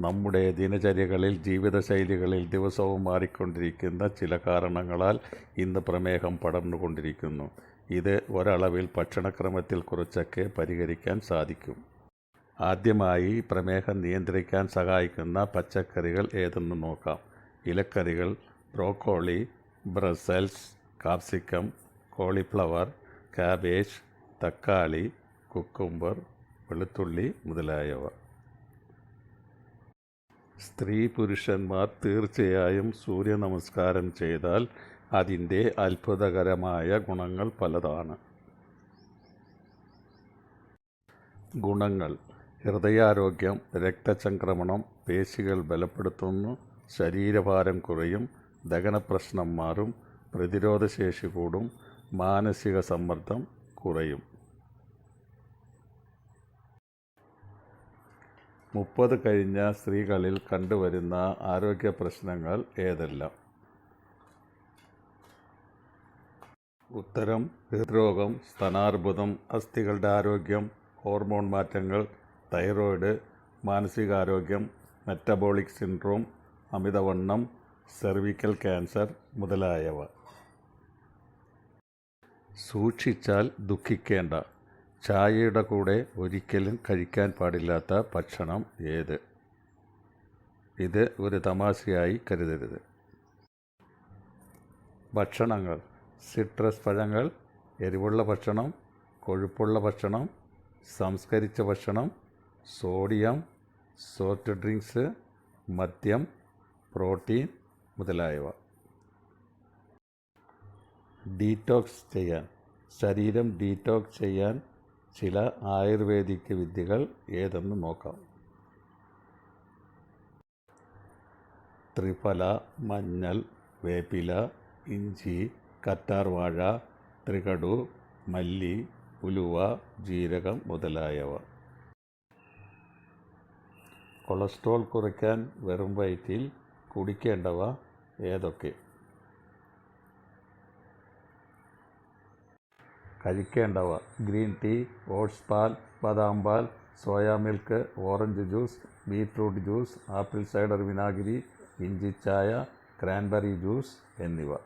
നമ്മുടെ ദിനചര്യകളിൽ ജീവിതശൈലികളിൽ ദിവസവും മാറിക്കൊണ്ടിരിക്കുന്ന ചില കാരണങ്ങളാൽ ഇന്ന് പ്രമേഹം പടർന്നുകൊണ്ടിരിക്കുന്നു. ഇത് ഒരളവിൽ ഭക്ഷണക്രമത്തിൽ കുറച്ചൊക്കെ പരിഹരിക്കാൻ സാധിക്കും. ആദ്യമായി പ്രമേഹം നിയന്ത്രിക്കാൻ സഹായിക്കുന്ന പച്ചക്കറികൾ ഏതെന്ന് നോക്കാം. ഇലക്കറികൾ broccoli Brussels capsicum cauliflower cabbage തക്കാളി കുക്കുംബർ വെളുത്തുള്ളി മുതലായവ. സ്ത്രീ പുരുഷന്മാർ തീർച്ചയായും സൂര്യ നമസ്കാരം ചെയ്താൽ അതിന്റെ അത്ഭുതകരമായ ഗുണങ്ങൾ പലതാണ്. ഗുണങ്ങൾ. ഹൃദയാരോഗ്യം രക്തചംക്രമണം പേശികൾ ബലപ്പെടുത്തുന്നു ശരീരഭാരം കുറയും ദഹനപ്രശ്നം മാറും പ്രതിരോധശേഷി കൂടും മാനസിക സമ്മർദ്ദം കുറയും. മുപ്പത് കഴിഞ്ഞ സ്ത്രീകളിൽ കണ്ടുവരുന്ന ആരോഗ്യ പ്രശ്നങ്ങൾ ഏതെല്ലാം? ഉത്തരം ഹൃദ്രോഗം സ്തനാർബുദം അസ്ഥികളുടെ ആരോഗ്യം ഹോർമോൺ മാറ്റങ്ങൾ തൈറോയിഡ് മാനസികാരോഗ്യം മെറ്റബോളിക് സിൻഡ്രോം അമിതവണ്ണം സെർവിക്കൽ ക്യാൻസർ മുതലായവ. സൂക്ഷിച്ചാൽ ദുഃഖിക്കേണ്ട ചായയുടെ കൂടെ ഒരിക്കലും കഴിക്കാൻ പാടില്ലാത്ത ഭക്ഷണം ഏത്? ഇത് ഒരു തമാശയായി കരുതരുത്. ഭക്ഷണങ്ങൾ. സിട്രസ് പഴങ്ങൾ എരിവുള്ള ഭക്ഷണം കൊഴുപ്പുള്ള ഭക്ഷണം സംസ്കരിച്ച ഭക്ഷണം സോഡിയം സോഫ്റ്റ് ഡ്രിങ്ക്സ് മദ്യം പ്രോട്ടീൻ മുതലായവ. ഡീറ്റോക്സ് ചെയ്യാൻ. ശരീരം ഡീറ്റോക്സ് ചെയ്യാൻ ചില ആയുർവേദിക് വിദ്യകൾ ഏതെന്ന് നോക്കാം. ത്രിഫല മഞ്ഞൾ വേപ്പില ഇഞ്ചി കറ്റാർവാഴ ത്രികടു മല്ലി ഉലുവ ജീരകം മുതലായവ. കൊളസ്ട്രോൾ കുറയ്ക്കാൻ വെറും വയറ്റിൽ കുടിക്കേണ്ടവ ഏതൊക്കെ? കഴിക്കേണ്ടവ. ഗ്രീൻ ടീ ഓട്സ് പാൽ ബദാം പാൽ soya milk orange juice beetroot juice apple cider വിനാഗിരി ഇഞ്ചി ചായ ക്രാൻബെറി ജ്യൂസ് എന്നിവ.